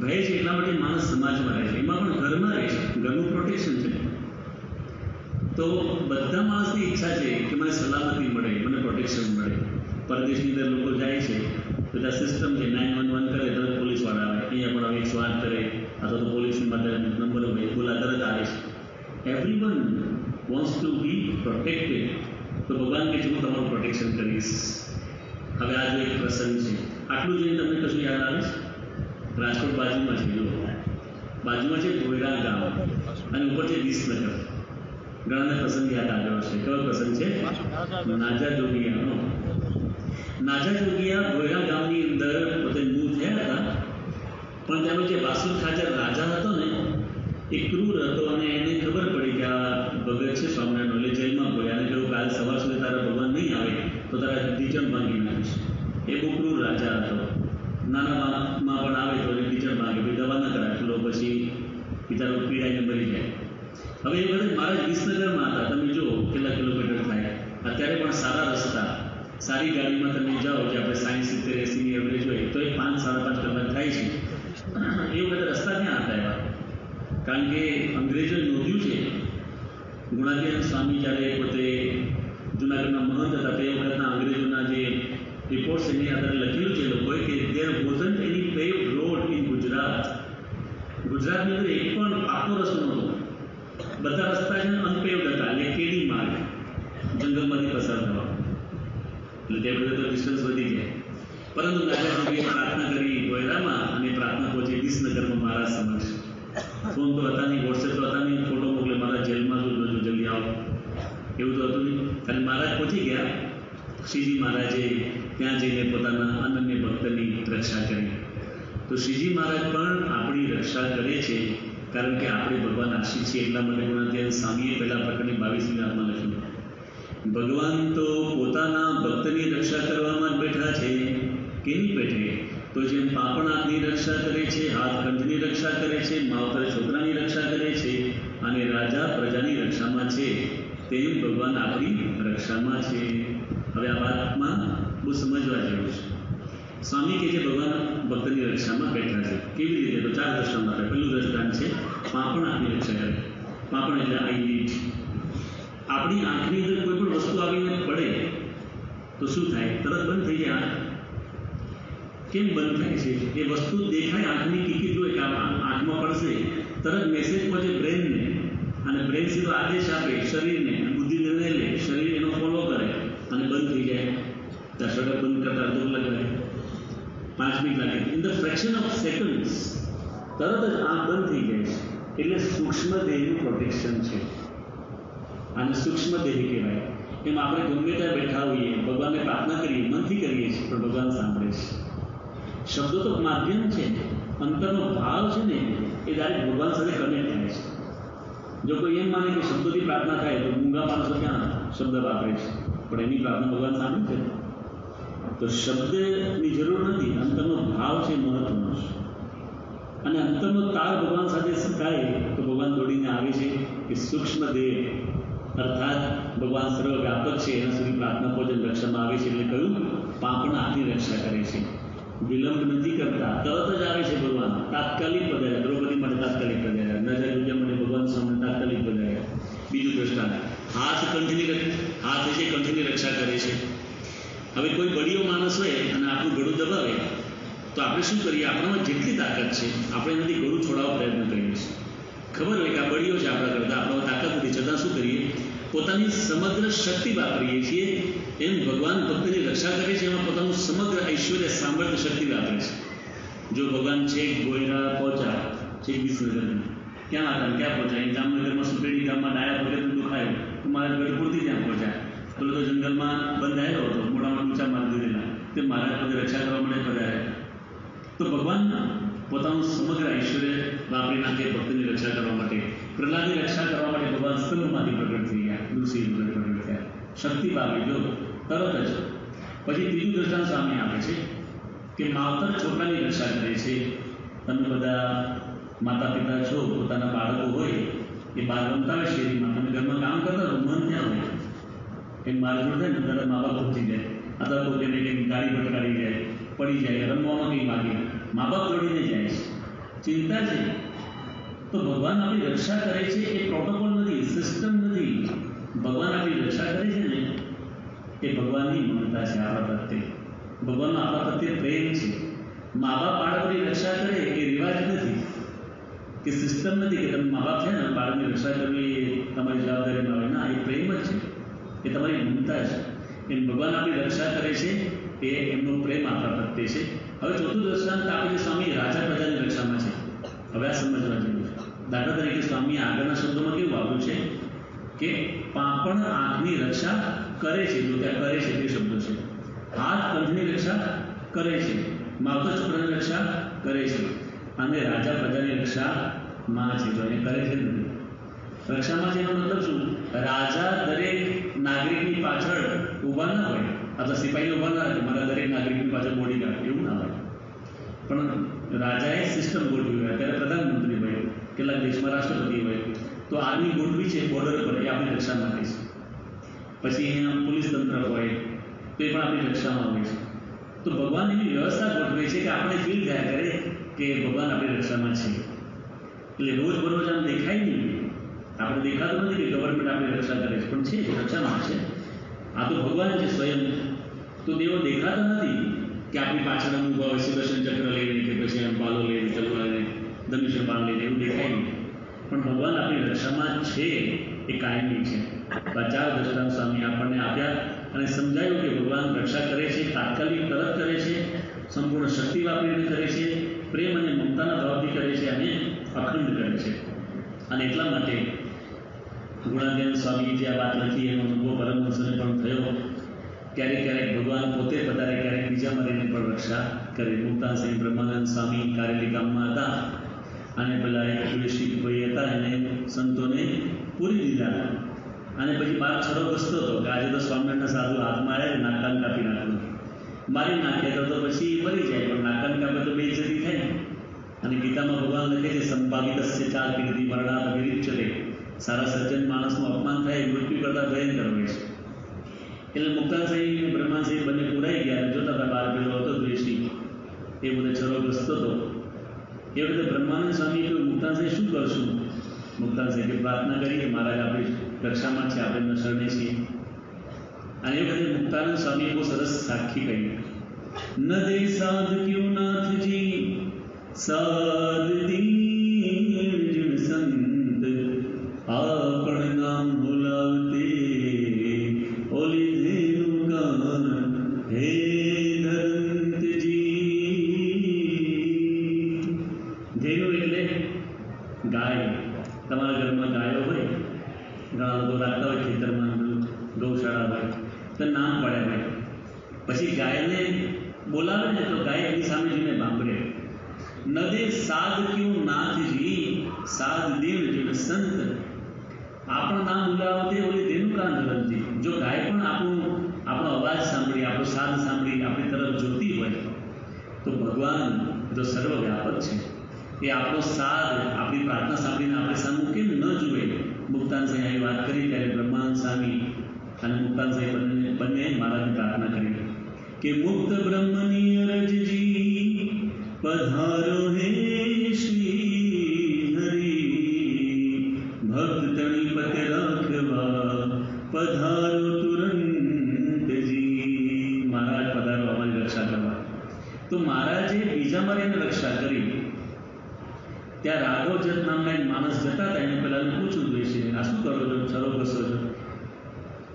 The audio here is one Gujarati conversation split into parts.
ભય છે એટલા માટે માણસ સમાજમાં રહે છે. એમાં પણ ઘરમાં રહે છે. ઘરનું પ્રોટેક્શન છે. તો બધા માણસની ઈચ્છા છે કે મને સલામતી મળે, મને પ્રોટેક્શન મળે. પરદેશની અંદર લોકો જાય છે. બધા સિસ્ટમ છે. નાઇન વન વન કરે, તરત પોલીસવાળા આવે. અહીંયા પણ હવે એકસો કરે. અથવા તો પોલીસની માટે નંબર હોય બોલા તરત આવે છે. Everyone wants to be protected તો ભગવાન કે છે, હું તમારું પ્રોટેક્શન કરીશ. હવે આ જો એક પ્રસંગ છે. આટલું જોઈને તમને કશું યાદ આવે છે? રાજકોટ બાજુમાં છે બાજુમાં છે ભોયરા ગામ. અને ઉપર છે વિસનગર. ઘણાને પ્રસંગ યાદ આવ્યો છે કયો પ્રસંગ છે? નાજા જોગિયાનો નાજા જોગિયા ભોયરા ગામની અંદર પોતે મૂળ થયા હતા. પણ ત્યાંનો જે વાસુ ખાચર રાજા હતો ને, એ ક્રૂર હતો અને એને ખબર પડી કે આ ભગત છે સ્વામિનારાયણ એટલે જેલમાં ગયો. અને કહ્યું કાલ સવાર સુધી તારા ભગવાન નહીં આવે, તો તારા ટીચર ભાંગી નાખીશ. એ બહુ ક્રૂર રાજા હતો. નાના માં પણ આવે તો એને ટીચર માગે ભાઈ દવા ન કરાય, પેલો પછી બિચારો પીડાઈને મરી જાય. હવે એ બધે મારા વિસનગરમાં હતા, તમે જો કેટલા કિલોમીટર થાય. અત્યારે પણ સારા રસ્તા, સારી ગાડીમાં તમે જાઓ જે આપણે સાયન્સ સિત્તેર, એસીની એવરેજ હોય, તો એ પાંચ, સાડા પાંચ કલાક થાય છે. એ વખતે રસ્તા ક્યાં હતા એવા. કારણ કે અંગ્રેજોએ નોંધ્યું છે, ગુણાધ્યાન સ્વામી જ્યારે પોતે જુનાગઢના મહંત હતા, તે વખતના અંગ્રેજોના જે રિપોર્ટ્સ એની આધારે લખેલું છે લોકોએ કે there wasn't any pave road in Gujarat ગુજરાતની અંદર એક પણ પાકો રસ્તો નહોતો બધા રસ્તા છે અનપેવડ હતા એટલે કેડી માર્ગ જંગલમાંથી પસાર થવા એટલે તે બધા તો ડિસ્ટન્સ વધી જાય પરંતુ નાગાજીએ પ્રાર્થના કરી કોયરામાં અને પ્રાર્થના પહોંચી વિસનગરમાં મારા સમક્ષ ફોન તો હતા નહીં વોટ્સએપ તો હતા નહીં ફોટો મોકલે મારા જેલમાં જો જલ્દી આવો એવું તો હતું નહીં અને મહારાજ પહોંચી ગયા શ્રીજી મહારાજે ત્યાં જઈને પોતાના અનન્ય ભક્તની રક્ષા કરી. તો શ્રીજી મહારાજ પણ આપણી રક્ષા કરે છે, કારણ કે આપણે ભગવાન આશી છીએ એટલા માટે ગુણાધ્યાન સ્વામીએ પહેલા પ્રકરણની બાવીસમી વાતમાં લખ્યું. ભગવાન તો પોતાના ભક્તની રક્ષા કરવામાં જ બેઠા છે કેની પેઠે તો જેમ પાપણાની રક્ષા કરે છે, હાથ કંઠની રક્ષા કરે છે, માવતર છોકરાની રક્ષા કરે છે અને રાજા પ્રજાની રક્ષામાં છે, તેમ ભગવાન આપણી રક્ષામાં છે. હવે આ વાતમાં બહુ સમજવા જેવું છે. સ્વામી કે જે ભગવાન ભક્તની રક્ષામાં બેઠા છે, કેવી રીતે તો ચાર દ્રષ્ટાંત આપે પહેલું દ્રષ્ટાંત છે, પાપણ આંખની રક્ષા કરે પાપણ એટલે આઈ નીટ આપણી આંખની અંદર કોઈ પણ વસ્તુ આવીને પડે, તો શું થાય? તરત બંધ થઈ જાય કેમ બંધ થાય છે? એ વસ્તુ દેખાય આંખની ટિકિટ હોય કે આંખમાં પડશે. તરત મેસેજ પહોંચે બ્રેનને. અને બ્રેન સીધો આદેશ આપે શરીરને. બુદ્ધિ નિર્ણય લે, શરીર એનો ફોલો કરે અને બંધ થઈ જાય ત્યાં શટર બંધ કરતા અડધો કલાક લાગે પાંચ મિનિટ લાગે in the fraction of seconds તરત જ આંખ બંધ થઈ જાય છે. એટલે સૂક્ષ્મ દેહનું પ્રોટેક્શન છે. આને સૂક્ષ્મ દેહ કહેવાય. એમ આપણે ગમે ત્યાં બેઠા હોઈએ, ભગવાનને પ્રાર્થના કરીએ, મનથી કરીએ છીએ, પણ ભગવાન સાંભળે છે. શબ્દો તો માધ્યમ છે અંતરનો ભાવ છે ને, એ ડાયરેક્ટ ભગવાન સાથે કનેક્ટ થાય છે. જો કોઈ એમ માને કે શબ્દોથી પ્રાર્થના થાય, તો મૂંગા માણસો ક્યાં શબ્દ વાપરે છે? પણ એની પ્રાર્થના ભગવાન સામે છે? તો શબ્દની જરૂર નથી. અંતરનો ભાવ છે મહત્વનો છે. અને અંતરનો તાર ભગવાન સાથે શકાય તો ભગવાન દોડીને આવે છે કે સૂક્ષ્મ દેહ, અર્થાત ભગવાન સર્વવ્યાપક છે, એના સુધી પ્રાર્થના ભોજન રક્ષામાં આવે છે એટલે કહ્યું, પાપણ આથી રક્ષા કરે છે. વિલંબ નથી કરતા. તરત જ આવે છે ભગવાન. તાત્કાલિક પધાર્યા. દ્રૌપદી માટે તાત્કાલિક પધાર્યા. નજર વિદ્યા માટે ભગવાન સામે તાત્કાલિક પધાર્યા. બીજું દ્રષ્ટાંત હાથ કંઠની હાથ છે કંઠની રક્ષા કરે છે. હવે કોઈ બળીયો માણસ હોય અને આપણું ગળું દબાવે, તો આપણે શું કરીએ? આપણામાં જેટલી તાકાત છે, આપણે એનાથી ગળું છોડાવવા પ્રયત્ન કરીએ છીએ. ખબર હોય કે આ બળીઓ છે આપણા કરતાં, આપણામાં તાકાત નથી. છતાં શું કરીએ? પોતાની સમગ્ર શક્તિ વાપરીએ છીએ. એમ ભગવાન ભક્તની રક્ષા કરે છે, એમાં પોતાનું સમગ્ર ઐશ્વર્ય સામર્થ્ય શક્તિ વાપરે છે. જો ભગવાન છે ગોયરા પહોંચા છે વિસનગરમાં, ક્યાં હતા ક્યાં પહોંચ્યા? એ જામનગરમાં સુપેડી ગામમાં ડાયા વગેરે દુખાય, તો મારા ગઢપુરથી ત્યાં પહોંચ્યા. પેલો તો જંગલમાં બંધાયેલો હતો. મોટામાં ઊંચા મારી દીધેલા. તે મારા પગે રક્ષા કરવા માટે પધાર્યા. તો ભગવાન પોતાનું સમગ્ર ઐશ્વર્ય વાપરી નાખે ભક્તની રક્ષા કરવા માટે. પ્રહલાદની રક્ષા કરવા માટે ભગવાન સ્તંભમાંથી પ્રગટ થઈ ગયા. દુષી પ્રગટ થયા. શક્તિ પામી. જો તરત જ પછી ત્રીજું દ્રષ્ટાંત સામે આવે છે કે માવતર છોકરાની રક્ષા કરે છે. તમે બધા માતા પિતા છો, પોતાના બાળકો હોય, એ બાળ રમતા હોય શેરીમાં. તમે ઘરમાં કામ કરતા હોય મન ત્યાં હોય. એ માર જોડે થાય ને ત્યારે મા બાપ પહોંચી જાય અથવા કોઈ તેને કંઈક ગાડી ભટકાડી જાય પડી જાય રમવામાં કંઈ માગે મા બાપ જોડીને જાય છે ચિંતા છે તો ભગવાન આપણી રક્ષા કરે છે એ પ્રોટોકોલ નથી સિસ્ટમ નથી ભગવાન આપણી રક્ષા કરે છે ને એ ભગવાનની મમતા છે આપણા પ્રત્યે ભગવાનનો આપણા પ્રત્યે પ્રેમ છે મા બાપ બાળકોની રક્ષા કરે એ રિવાજ નથી કે સિસ્ટમ નથી કે તમે મા બાપ છે ને બાળકની રક્ષા કરવી એ તમારી જવાબદારીમાં આવે ના એ પ્રેમ જ છે એ તમારી મમતા છે. એમ ભગવાન આપણી રક્ષા કરે છે એ એમનો પ્રેમ આપણા પ્રત્યે છે. હવે ચોથું દ્રષ્ટાંત આપણે સ્વામી રાજા પ્રજાની રક્ષામાં છે. હવે આ સમજવા જેવું છે. દાખલા તરીકે સ્વામી આગળના શબ્દોમાં કેવું આવ્યું છે કે પાપણ આંખની રક્ષા કરે છે. જો ત્યાં કરે છે તે શબ્દો છે. હાથ કંઠની રક્ષા કરે છે. માવતર છોકરાની રક્ષા કરે છે. અને રાજા પ્રજાની રક્ષામાં છે. જો અહીંયા કરે છે નથી રક્ષામાં જે મતલબ શું? રાજા દરેક નાગરિકની પાછળ ઊભા ના હોય. અથવા સિપાહી ઊભા ના હોય મારા દરેક નાગરિકની પાછળ બોડી ગાર્ડ એવું ના હોય. પણ રાજાએ સિસ્ટમ ગોઠવી હોય. અત્યારે પ્રધાનમંત્રી હોય, કેટલાક દેશમાં રાષ્ટ્રપતિ હોય, તો આર્મી ગોઠવી છે બોર્ડર પર, એ આપણી રક્ષા માટે છે. પછી અહીંયા પોલીસ તંત્ર હોય, તો એ પણ આપણી રક્ષામાં હોય છે. તો ભગવાન એવી વ્યવસ્થા ગોઠવે છે કે આપણે ફીલ થયા કરે કે ભગવાન આપણી રક્ષામાં છે. એટલે રોજ બરોજ આમ દેખાય નહીં. આપણે દેખાતું નથી કે ગવર્મેન્ટ આપણી રક્ષા કરે છે, પણ છે રક્ષામાં છે. આ તો ભગવાન છે સ્વયં. તો તેઓ દેખાતા નથી કે આપણી પાછળ અમુક આવે સુદર્શન ચક્ર લઈને કે પછી એમ બાલો લઈને, ચલવા લઈને ધનુષ્ય બાણ લઈને એવું દેખાય નહીં. પણ ભગવાન આપણી રક્ષામાં છે, એ કાયમી છે. બચાવ દશરામ સ્વામી આપણને આપ્યા અને સમજાયું કે ભગવાન રક્ષા કરે છે, તાત્કાલિક તરત કરે છે, સંપૂર્ણ શક્તિ વાપરીને કરે છે, પ્રેમ અને મમતાના ભાવથી કરે છે અને અખંડ કરે છે. અને એટલા માટે ગુણાધ્યાન સ્વામીએ જે આ વાત લખી, એનો અનુભવ પરમહંસને પણ થયો. ક્યારેક ક્યારેક ભગવાન પોતે પધારે, ક્યારેક બીજા મરીને પણ રક્ષા કરે. મુક્તાસિંહ બ્રહ્માનંદ સ્વામી કારેલી ગામમાં હતા. અને પેલા એક ભાઈ હતા, એને સંતોને પૂરી દીધા. અને પછી બાર છડો ઘસતો હતો કે આજે તો સ્વામિનારાયણના સાધુ હાથમાં આવ્યા નાકાન કાપી નાખ્યું મારી નાખે તો પછી મરી જાય, પણ નાકાન કાપે તો બે જતી થાય. અને ગીતામાં ભગવાન લખે છે સંપાદિત ચાર કીર્તિ મરણાત વિરિચ્છતે સારા સજ્જન માણસનું અપમાન થાય, મૃત્યુ કરતાં ભયંકર હોય છે. એટલે મુક્તાસાઈ અને બ્રહ્માસાઈ બંને પુરાઈ ગયા જોતા હતા બાર પેલો હતો દ્વેષી એ બધો છરો ઘસતો હતો. એ વખતે બ્રહ્માનંદ સ્વામી કહ્યું મુક્તાસાઈ શું કરશું? મુક્તાસાઈ કે, પ્રાર્થના કરી કે મહારાજ આપણી રક્ષામાં છે, આપણે એમના શરણે છીએ. અને એ વખતે મુક્તાનંદ સ્વામી બહુ સરસ સાખી કહી. ન દે સાધ ક્યું નાથજી સાધ દીન સાંભળી સાંભળી આપણી તરફ જોતી હોય તો ભગવાન જો સર્વવ્યાપક છે. એ આપણો સાર, આપણી પ્રાર્થના સાંભળીને આપણે સામું કેમ ન જુએ? મુક્તાન સાંઈ આવી વાત કરી ત્યારે બ્રહ્માન સ્વામી અને મુક્તાન સાંઈ બંને બંને મહારાજની પ્રાર્થના કરી. કે મુક્ત બ્રહ્મની અરજજી પધારો હે શ્રી હરી ભક્ત તણી પત રાખવા પધારો તો મહારાજે બીજામાં એને રક્ષા કરી. ત્યાં રાઘવજત નામના એક માણસ જતા હતા, એને પેલા પૂછ્યું છે આ શું કરો છો? છરો ઘસો છો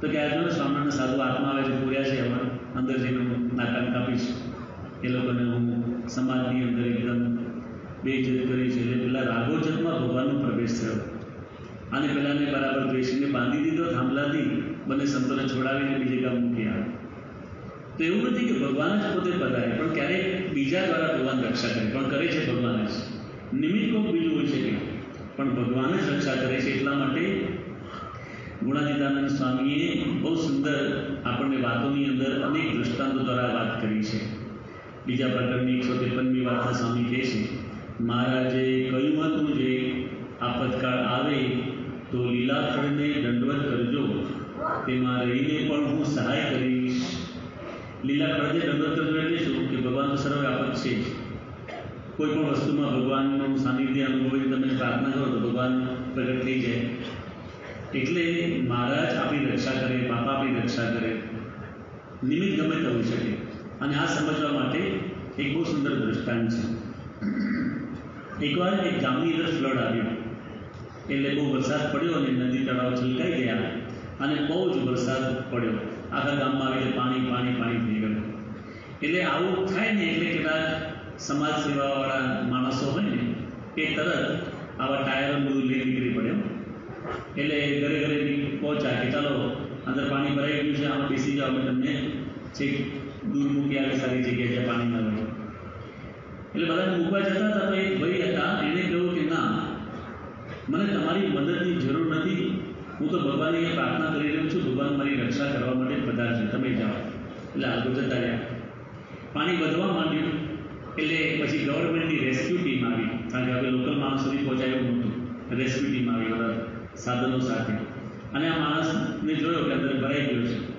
તો કે આજુ સ્વામિનારાયણ સાધુ આત્મા આવે છે, પૂર્યા છે એમાં. અંદર જઈને નાકામ કાપીશ. એ લોકોને હું સમાજની અંદર એકદમ બેઇજ્જત કરી છે. એટલે પેલા રાઘવજતમાં ભગવાનનો પ્રવેશ થયો. અને પેલાને બરાબર દ્વેષીને બાંધી દીધો, થાંભલાથી બંને સંતોને છોડાવીને બીજે ગામ મૂકી આવે તો એવું નથી કે ભગવાન જ પોતે પધારે, પણ ક્યારેક બીજા દ્વારા ભગવાન રક્ષા કરે, પણ કરે છે ભગવાન જ. નિમિત્ત કોઈક બીજું હોઈ શકે પણ ભગવાન જ રક્ષા કરે છે એટલા માટે ગુણાતીતાનંદ સ્વામીએ બહુ સુંદર આપણને વાતોની અંદર અનેક દૃષ્ટાંતો દ્વારા વાત કરી છે. બીજા પ્રકરણની એકસો ત્રેપનમી વાર્તા સ્વામી કહે છે, મહારાજે કહ્યું હતું જે આપતકાળ આવે તો લીલાખડને દંડવત કરજો. તેમાં રહીને પણ હું સહાય કરીશ. દંડવત કરજો એટલે શું કે ભગવાન તો સર્વવ્યાપક છે. કોઈ પણ વસ્તુમાં ભગવાનનું ભગવાન પ્રગટ થઈ જાય. એટલે મહારાજ આપણી રક્ષા કરે, બાપા આપણી રક્ષા કરે. નિમિત્ત ગમે તે હોઈ શકે. અને આ સમજવા માટે એક બહુ સુંદર દ્રષ્ટાંત છે. એકવાર એક ગામની અંદર ફ્લડ આવ્યો. એટલે બહુ વરસાદ પડ્યો અને નદી તળાવ છલકાઈ ગયા. અને બહુ જ વરસાદ પડ્યો. આખા ગામમાં આવી પાણી પાણી પાણી થઈ ગયું. એટલે આવું થાય ને એટલે કદાચ સમાજ સેવાવાળા માણસો હોય ને, એ તરત આવા ટાયરો બધું લઈ નીકળી પડ્યો એટલે ઘરે ઘરે પહોંચ્યા કે ચાલો અંદર પાણી ભરાઈ ગયું છે, આમાં બેસી જાઓ તમને છેક દૂર મૂકી આવે સારી જગ્યાએ જ્યાં પાણી ના હોય એટલે બધાને મૂકવા જતા હતા તો એક ભાઈ હતા એણે કહ્યું કે ના, મને તમારી મદદની જરૂર નથી. હું તો ભગવાનને એ પ્રાર્થના કરી રહ્યો છું, ભગવાન મારી રક્ષા કરવા માટે પધાર છે તમે જાઓ. એટલે આગળ જતા રહ્યા. પાણી વધવા માંડ્યું, એટલે પછી ગવર્મેન્ટની રેસ્ક્યુ ટીમ આવી. કારણ કે હવે લોકલ માણસ સુધી પહોંચાયું નહોતું. રેસ્ક્યુ ટીમ આવી, બધા સાધનો સાથે. અને આ માણસને જોયો કે અંદર ભરાઈ ગયો છે.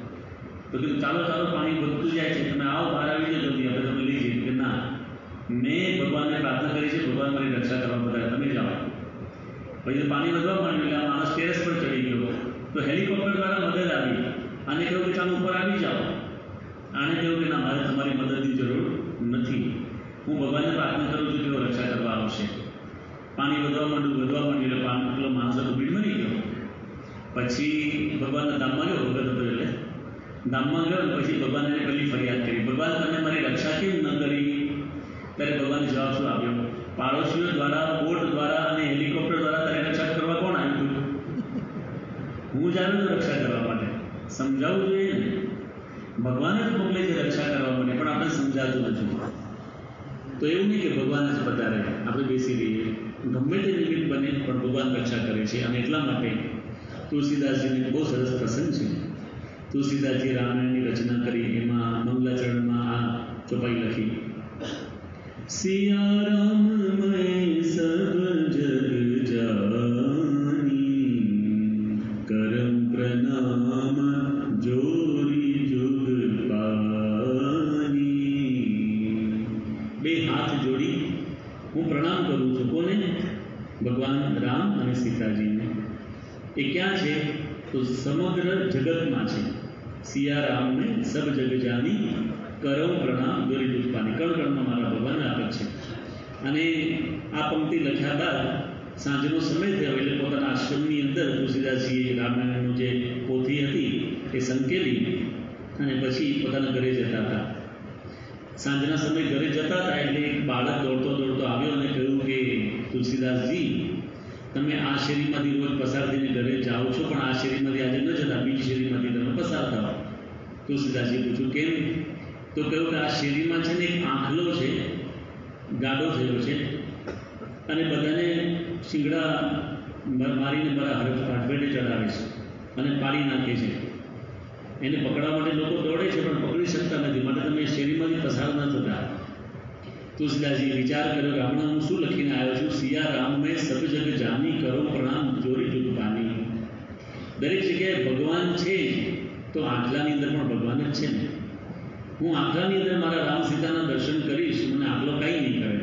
તો કીધું, ચાલો ચાલો, પાણી વધતું જાય છે. તમે આવો, બહાર આવી જાય જલ્દી. હવે તમે લઈ કે ના. મેં ભગવાનને પ્રાર્થના કરી છે, ભગવાન મારી રક્ષા કરવા બધા તમે જાઓ. પછી પાણી વધવા માંડ્યું એટલે આ માણસ ટેરેસ પર ચડી ગયો તો હેલિકોપ્ટર દ્વારા મદદ આવી આને કહ્યું કે ચાલો ઉપર આવી જાઓ આણે કહ્યું કે ના મારે તમારી મદદની જરૂર નથી હું ભગવાનને પ્રાર્થના કરું છું કે તેઓ રક્ષા કરવા આવશે પાણી વધવા માંડ્યું વધવા માંડ્યું એટલે પાણી પેલો માણસ હતો ભીડ બની ગયો પછી ભગવાનના ધામમાં ગયો ભગત હતો એટલે ધામમાં ગયો ને પછી ભગવાન એને પેલી ફરિયાદ કરી ભગવાન તમે મારી રક્ષા કેમ ન કરી ત્યારે ભગવાને જવાબ શું આપ્યો પાડોશીઓ દ્વારા બોટ દ્વારા છું રક્ષા કરવા માટે. સમજાવવું જોઈએ ને? ભગવાન જ મોકલે છે રક્ષા કરવા માટે, પણ આપણે સમજાતું નથી. તો એવું નહીં કે ભગવાન જ બતાવે આપણે બેસી રહીએ. ગમે તે નિમિત્ત બને, પણ ભગવાન રક્ષા કરે છે. અને એટલા માટે તુલસીદાસજીને બહુ સરસ પ્રસંગ છે. તુલસીદાસજી રામાયણની રચના કરી. એમાં મંગલાચરણમાં આ ચોપાઈ લખી. સિયા રામ બે હાથ જોડી હું પ્રણામ કરું છું. કોને? ભગવાન રામ અને સીતાજીને. એ ક્યાં છે? તો સમગ્ર જગતમાં છે. સિયારામને સબ જગ જાની પ્રણામ. દોરી દુષ્પાની કણકણમાં મારા ભગવાન આપે છે. અને આ પંક્તિ લખ્યા બાદ સાંજનો સમય થયો એટલે પોતાના આશ્રમની અંદર તુલસીદાસજીએ રામાયણનું જે પોથી હતી એ સંકેલી અને પછી પોતાના ઘરે જતા હતા. સાંજના સમય ઘરે જતા હતા એટલે એક બાળક દોડતો દોડતો આવ્યો અને કહ્યું કે, તુલસીદાસજી, તમે આ શેરીમાંથી રોજ પસાર થઈને ઘરે જાઓ છો, પણ આ શેરીમાંથી આજે ન જતા, બીજી શેરીમાંથી તમે પસાર થાઓ. તુલસીદાસજીએ પૂછ્યું, કેમ? તો કહ્યું કે, આ શેરીમાં છે ને એક આંખલો છે, ગાડો થયો છે, અને બધાને શિંગડા મારીને મારા હરફ હાથભેટે ચડાવે છે અને પાડી નાખે છે. એને પકડવા માટે લોકો દોડે છે, પણ પકડી શકતા નથી. માટે તમે શેરીમાંથી પસાર ન થતા. તુલસીદાસજીએ વિચાર કર્યો કે હું શું લખીને આવ્યો છું? સિયા રામ મેં જાની કરો પ્રણામ, જોરી જુગ પાની દરેક જગ્યાએ ભગવાન છે તો આંખલાની અંદર પણ ભગવાન જ છે ને? હું આંખલાની અંદર મારા રામ સીતાના દર્શન કરીશ, મને આંખલો કાંઈ નહીં કરે.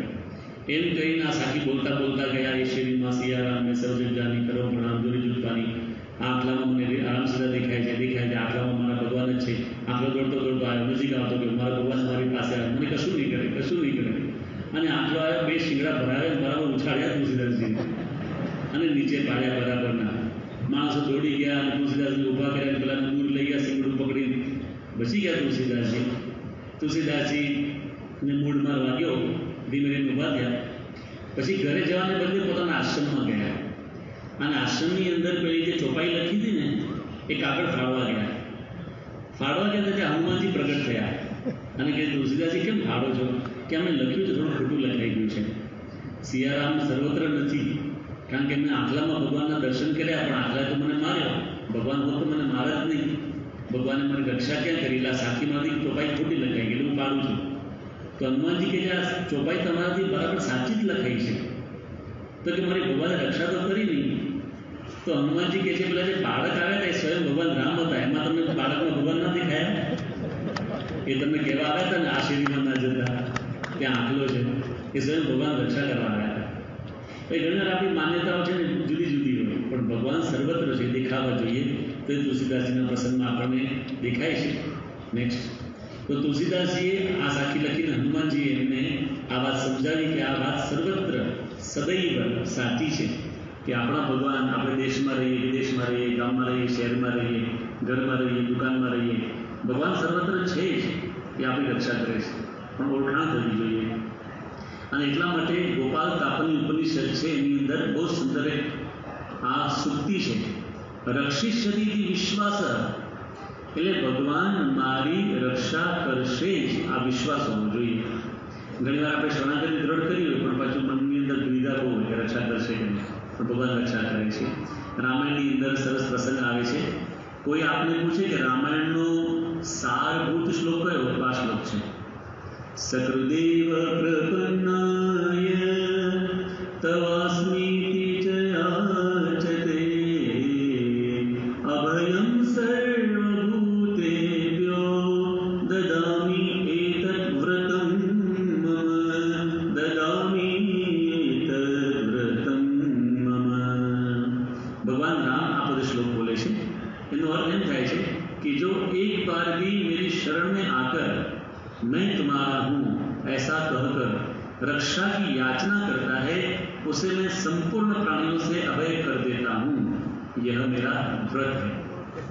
એમ કહીને આ સાખી બોલતા બોલતા ગયા એ શેરીમાં સિયા રામ મેં જાની કરો પ્રણામ, જોરી પાની આંખલામાં મને આરામ સીધા દેખાય છે દેખાય છે આંખલામાં મારા ભગવાન જ છે. આંખલો દોડતો દોડતો આવ્યો નજીક આવતો કે મારા ભગવાન મારી પાસે આવે મને કશું નહીં કરે, કશું નહીં કરે. અને આંખલો આવ્યો, બે શિંગડા ભરાવે બરાબર ઉછાળ્યા તુલસીદાસજી અને નીચે પાડ્યા બરાબરના. માણસો દોડી ગયા, અને તુલસીદાસજી ઊભા કર્યા પેલા દૂર લઈ ગયા, સિંગડું પકડી બચી ગયા તુલસીદાસજી. તુલસીદાસજીને મૂળમાં વાગ્યો, ધીમે ધીમે ઊભા થયા. પછી ઘરે જવાને બદલે પોતાના આશ્રમમાં ગયા. અને આશ્રમની અંદર પેલી જે ચોપાઈ લખી હતી ને, એ કાગળ ફાળવા ગયા. ફાળવા ગયા તો ત્યાં હનુમાનજી પ્રગટ થયા. અને કે તુલસીદાસજી, કેમ ફાળો છો? કે અમે લખ્યું છે, થોડું ખોટું લખાઈ ગયું છે. સિયારામ સર્વત્ર નથી, કારણ કે મેં આખલામાં ભગવાનના દર્શન કર્યા, પણ આખલા તો મને માર્યો. ભગવાન હોત તો મને મારા જ નહીં. ભગવાને મને રક્ષા ક્યાં કરી? એટલે ચોપાઈ ખોટી લખાઈ ગઈ હું પાડું છું. તો હનુમાનજી કે જે આ ચોપાઈ તમારાથી બરાબર સાચી જ લખાઈ છે. તો કે, મારી ભગવાને રક્ષા તો કરી નહીં તો હનુમાનજી કે છે, પેલા જે બાળક આવે ને સ્વયં ભગવાન રામ હતા, એમાં તમે બાળકમાં ભગવાન ના દેખાયા એ તમને કહેવા આવ્યા હતા ને આ શેરીમાં ના જતા ત્યાં આટલો છે. એ સ્વયં ભગવાન રક્ષા કરવા આવ્યા એ ઘણી આપણી માન્યતાઓ છે ને જુદી પણ ભગવાન સર્વત્ર છે, દેખાવા જોઈએ. તો એ તુલસીદાસજીના પ્રસંગમાં આપણને દેખાય છે. નેક્સ્ટ તો તુલસીદાસજીએ આ સાખી લખીને હનુમાનજીએ એમને આ વાત સમજાવી કે આ વાત સર્વત્ર સદૈવ સાચી છે. કે આપણા ભગવાન આપણે દેશમાં રહીએ, વિદેશમાં રહીએ, ગામમાં રહીએ, શહેરમાં રહીએ, ઘરમાં રહીએ, દુકાનમાં રહીએ. ભગવાન સર્વત્ર છે જ એ આપણી રક્ષા કરે છે. પણ ઓળખાણ થવી જોઈએ. અને એટલા માટે ગોપાલ તાપની ઉપનિષદ છે, એની અંદર બહુ સુંદર આ સુક્તિ છે. રક્ષિષ્યતિથી વિશ્વાસ એટલે ભગવાન મારી રક્ષા કરશે જ, આ વિશ્વાસ હોવો જોઈએ. ઘણી વાર આપણે શરણાગતિ દ્રઢ કરી હોય પણ પાછું મનની અંદર દુવિધા કે રક્ષા કરશે નહીં. ભગવાન રક્ષા કરે છે રામાયણની અંદર સરસ પ્રસંગ આવે છે. કોઈ આપને પૂછે કે રામાયણનો સારભૂત શ્લોક કયો? આ શ્લોક છે. સકૃદેવ પ્રપન્નાય તવાસ્મીતિ